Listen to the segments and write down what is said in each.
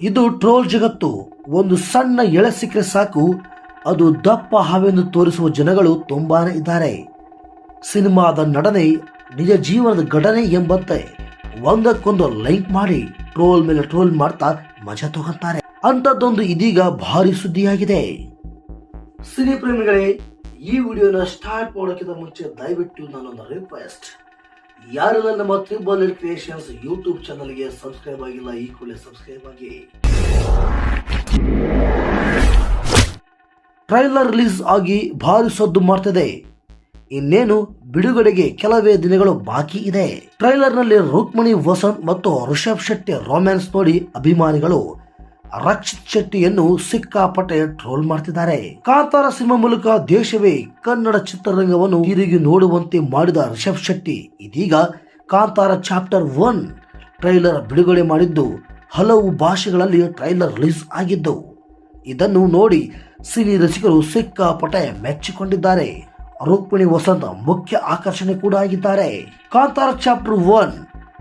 ಇದು ಟ್ರೋಲ್ ಜಗತ್ತು. ಒಂದು ಸಣ್ಣ ಎಳೆ ಸಿಕ್ಕರೆ ಸಾಕು. ಅದು ದಪ್ಪ ಹಾವೆಂದು ತೋರಿಸುವ ಜನಗಳು ತುಂಬಾನೇ ಇದ್ದಾರೆ. ಸಿನಿಮಾದ ನಡನೆ ನಿಜ ಜೀವನದ ಘಟನೆ ಎಂಬಂತೆ ಒಂದಕ್ಕೊಂದು ಲೈಕ್ ಮಾಡಿ, ಟ್ರೋಲ್ ಮೇಲೆ ಟ್ರೋಲ್ ಮಾಡ್ತಾ ಮಜಾ ತಗೊಂತಾರೆ. ಅಂತದ್ದೊಂದು ಇದೀಗ ಭಾರಿ ಸುದ್ದಿಯಾಗಿದೆ. ಸಿನಿ ಪ್ರೇಮಿಗಳೇ, ಈ ವಿಡಿಯೋನ ಸ್ಟಾರ್ಟ್ ಮಾಡೋಕ್ಕಿಂತ ಮುಂಚೆ ದಯವಿಟ್ಟು ನಾನೊಂದು ರಿಕ್ವೆಸ್ಟ್ ಯಾರೆಲ್ಲ ನನ್ನ ತ್ರಿಬಲ್ ಕ್ರಿಯೇಷನ್ಸ್ ಯೂಟ್ಯೂಬ್ ಚಾನಲ್ಗೆ ಸಬ್ಸ್ಕ್ರೈಬ್ ಆಗಿಲ್ಲ, ಈ ಕೂಡಲೇ ಸಬ್ಸ್ಕ್ರೈಬ್ ಆಗಿ. ಟ್ರೈಲರ್ ರಿಲೀಸ್ ಆಗಿ ಭಾರಿ ಸದ್ದು ಮಾಡ್ತಿದೆ. ಇನ್ನೇನು ಬಿಡುಗಡೆಗೆ ಕೆಲವೇ ದಿನಗಳು ಬಾಕಿ ಇದೆ. ಟ್ರೈಲರ್ನಲ್ಲಿ ರುಕ್ಮಣಿ, ವಸಂತ್ ಮತ್ತು ಋಷಭ್ ಶೆಟ್ಟಿ ರೊಮ್ಯಾನ್ಸ್ ನೋಡಿ ಅಭಿಮಾನಿಗಳು ರಕ್ಷಿತ್ ಶೆಟ್ಟಿಯನ್ನು ಸಿಕ್ಕಾಪಟ್ಟೆ ಟ್ರೋಲ್ ಮಾಡ್ತಿದ್ದಾರೆ. ಕಾಂತಾರ ಸಿನಿಮಾ ಮೂಲಕ ದೇಶವೇ ಕನ್ನಡ ಚಿತ್ರರಂಗವನ್ನು ತಿರುಗಿ ನೋಡುವಂತೆ ಮಾಡಿದ ರಿಷಬ್ ಶೆಟ್ಟಿ, ಇದೀಗ ಕಾಂತಾರ ಚಾಪ್ಟರ್ ಒನ್ ಟ್ರೈಲರ್ ಬಿಡುಗಡೆ ಮಾಡಿದ್ದು, ಹಲವು ಭಾಷೆಗಳಲ್ಲಿ ಟ್ರೈಲರ್ ರಿಲೀಸ್ ಆಗಿದ್ದು, ಇದನ್ನು ನೋಡಿ ಸಿನಿ ರಸಿಕರು ಸಿಕ್ಕಾಪಟ್ಟೆ ಮೆಚ್ಚಿಕೊಂಡಿದ್ದಾರೆ. ರುಕ್ಮಿಣಿ ವಸಂತ ಮುಖ್ಯ ಆಕರ್ಷಣೆ ಕೂಡ ಆಗಿದ್ದಾರೆ. ಕಾಂತಾರ ಚಾಪ್ಟರ್ ಒನ್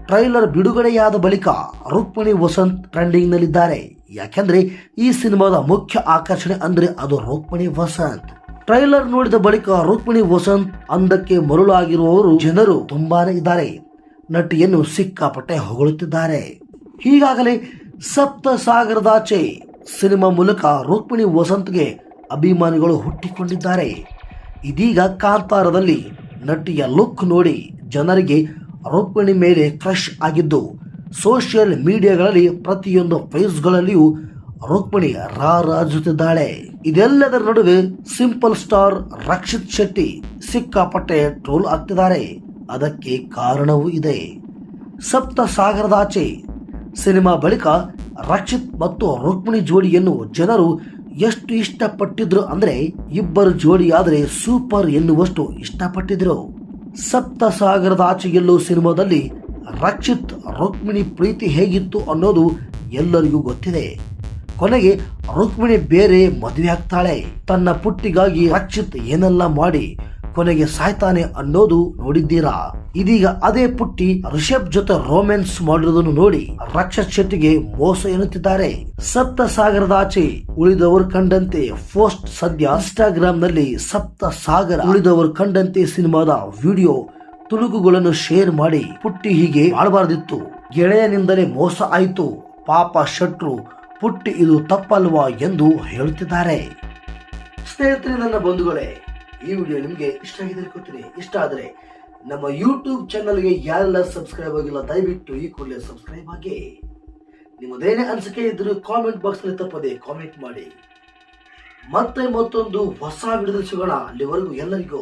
ಟ್ರೈಲರ್ ಬಿಡುಗಡೆಯಾದ ಬಳಿಕ ರುಕ್ಮಿಣಿ ವಸಂತ್ ಟ್ರೆಂಡಿಂಗ್ ನಲ್ಲಿದ್ದಾರೆ ಯಾಕೆಂದ್ರೆ ಈ ಸಿನಿಮಾದ ಮುಖ್ಯ ಆಕರ್ಷಣೆ ಅಂದ್ರೆ ಅದು ರುಕ್ಮಿಣಿ ವಸಂತ್. ಟ್ರೈಲರ್ ನೋಡಿದ ಬಳಿಕ ರುಕ್ಮಿಣಿ ವಸಂತ್ ಅಂದಕ್ಕೆ ಮರುಳಾಗಿರುವವರು ಜನರು ತುಂಬಾನೇ ಇದ್ದಾರೆ. ನಟಿಯನ್ನು ಸಿಕ್ಕಾಪಟ್ಟೆ ಹೊಗಳುತ್ತಿದ್ದಾರೆ. ಹೀಗಾಗಲೇ ಸಪ್ತ ಸಾಗರದಾಚೆ ಸಿನಿಮಾ ಮೂಲಕ ರುಕ್ಮಿಣಿ ವಸಂತ್ಗೆ ಅಭಿಮಾನಿಗಳು ಹುಟ್ಟಿಕೊಂಡಿದ್ದಾರೆ. ಇದೀಗ ಕಾಂತಾರದಲ್ಲಿ ನಟಿಯ ಲುಕ್ ನೋಡಿ ಜನರಿಗೆ ರುಕ್ಮಿಣಿ ಮೇಲೆ ಕ್ರಶ್ ಆಗಿದ್ದು ಸೋಷಿಯಲ್ ಮೀಡಿಯಾಗಳಲ್ಲಿ ಪ್ರತಿಯೊಂದು ಫೇಸ್ಗಳಲ್ಲಿಯೂ ರುಕ್ಮಿಣಿ ರಾರಾಜುತ್ತಿದ್ದಾಳೆ. ಇದೆಲ್ಲದರ ನಡುವೆ ಸಿಂಪಲ್ ಸ್ಟಾರ್ ರಕ್ಷಿತ್ ಶೆಟ್ಟಿ ಸಿಕ್ಕಾಪಟ್ಟೆ ಟ್ರೋಲ್ ಆಗ್ತಿದ್ದಾರೆ. ಅದಕ್ಕೆ ಕಾರಣವೂ ಇದೆ. ಸಪ್ತ ಸಾಗರದಾಚೆ ಸಿನಿಮಾ ಬಳಿಕ ರಕ್ಷಿತ್ ಮತ್ತು ರುಕ್ಮಿಣಿ ಜೋಡಿಯನ್ನು ಜನರು ಎಷ್ಟು ಇಷ್ಟಪಟ್ಟಿದ್ರು ಅಂದ್ರೆ ಇಬ್ಬರು ಜೋಡಿಯಾದರೆ ಸೂಪರ್ ಎನ್ನುವಷ್ಟು ಇಷ್ಟಪಟ್ಟಿದ್ರು. ಸಪ್ತ ಸಾಗರದ ಆಚೆಗೆಲ್ಲೋ ಸಿನಿಮಾದಲ್ಲಿ ರಕ್ಷಿತ್, ರುಕ್ಮಿಣಿ ಪ್ರೀತಿ ಹೇಗಿತ್ತು ಅನ್ನೋದು ಎಲ್ಲರಿಗೂ ಗೊತ್ತಿದೆ. ಕೊನೆಗೆ ರುಕ್ಮಿಣಿ ಬೇರೆ ಮದುವೆ ಆಗ್ತಾಳೆ. ತನ್ನ ಪುಟ್ಟಿಗಾಗಿ ರಕ್ಷಿತ್ ಏನೆಲ್ಲ ಮಾಡಿ ಕೊನೆಗೆ ಸಾಯ್ತಾನೆ ಅನ್ನೋದು ನೋಡಿದ್ದೀರಾ? ಇದೀಗ ಅದೇ ಪುಟ್ಟಿ ರಿಷಬ್ ಜೊತೆ ರೋಮ್ಯಾನ್ಸ್ ಮಾಡಿರೋದನ್ನು ನೋಡಿ ರಕ್ಷತ್ ಶೆಟ್ಟಿಗೆ ಮೋಸ ಎನ್ನುತ್ತಿದ್ದಾರೆ. ಸಪ್ತ ಸಾಗರದ ಆಚೆ ಉಳಿದವರು ಕಂಡಂತೆ ಪೋಸ್ಟ್ ಸದ್ಯ ಇನ್ಸ್ಟಾಗ್ರಾಮ್ನಲ್ಲಿ ಸಪ್ತ ಸಾಗರ ಉಳಿದವರು ಕಂಡಂತೆ ಸಿನಿಮಾದ ವಿಡಿಯೋ ತುಣುಕುಗಳನ್ನು ಶೇರ್ ಮಾಡಿ ಪುಟ್ಟಿ ಹೀಗೆ ಮಾಡಬಾರದಿತ್ತು ಗೆಳೆಯನಿಂದಲೇ ಮೋಸ ಆಯಿತು. ಪಾಪ ಶಟ್ರು ಪುಟ್ಟಿ ಇದು ತಪ್ಪಲ್ವಾ ಎಂದು ಹೇಳುತ್ತಿದ್ದಾರೆ. ಸ್ನೇಹಿತರೆ, ನನ್ನ ಬಂಧುಗಳೇ, ಈ ವಿಡಿಯೋ ನಿಮಗೆ ಇಷ್ಟ ಆಗಿದೆ ಅನ್ಕೋತೀನಿ ಇಷ್ಟ ಆದರೆ ನಮ್ಮ ಯೂಟ್ಯೂಬ್ ಚಾನಲ್ಗೆ ಯಾರೆಲ್ಲ ಸಬ್ಸ್ಕ್ರೈಬ್ ಆಗಿಲ್ಲ, ದಯವಿಟ್ಟು ಈ ಕೂಡಲೇ ಸಬ್ಸ್ಕ್ರೈಬ್ ಆಗಿ. ನಿಮ್ಮದೇನೇ ಅನಿಸಿಕೆ ಇದ್ದರೂ ಕಾಮೆಂಟ್ ಬಾಕ್ಸ್ನಲ್ಲಿ ತಪ್ಪದೆ ಕಾಮೆಂಟ್ ಮಾಡಿ. ಮತ್ತೆ ಮತ್ತೊಂದು ಹೊಸ ವಿಡಿಯೋ ಸಿಗೋಣ. ಅಲ್ಲಿವರೆಗೂ ಎಲ್ಲರಿಗೂ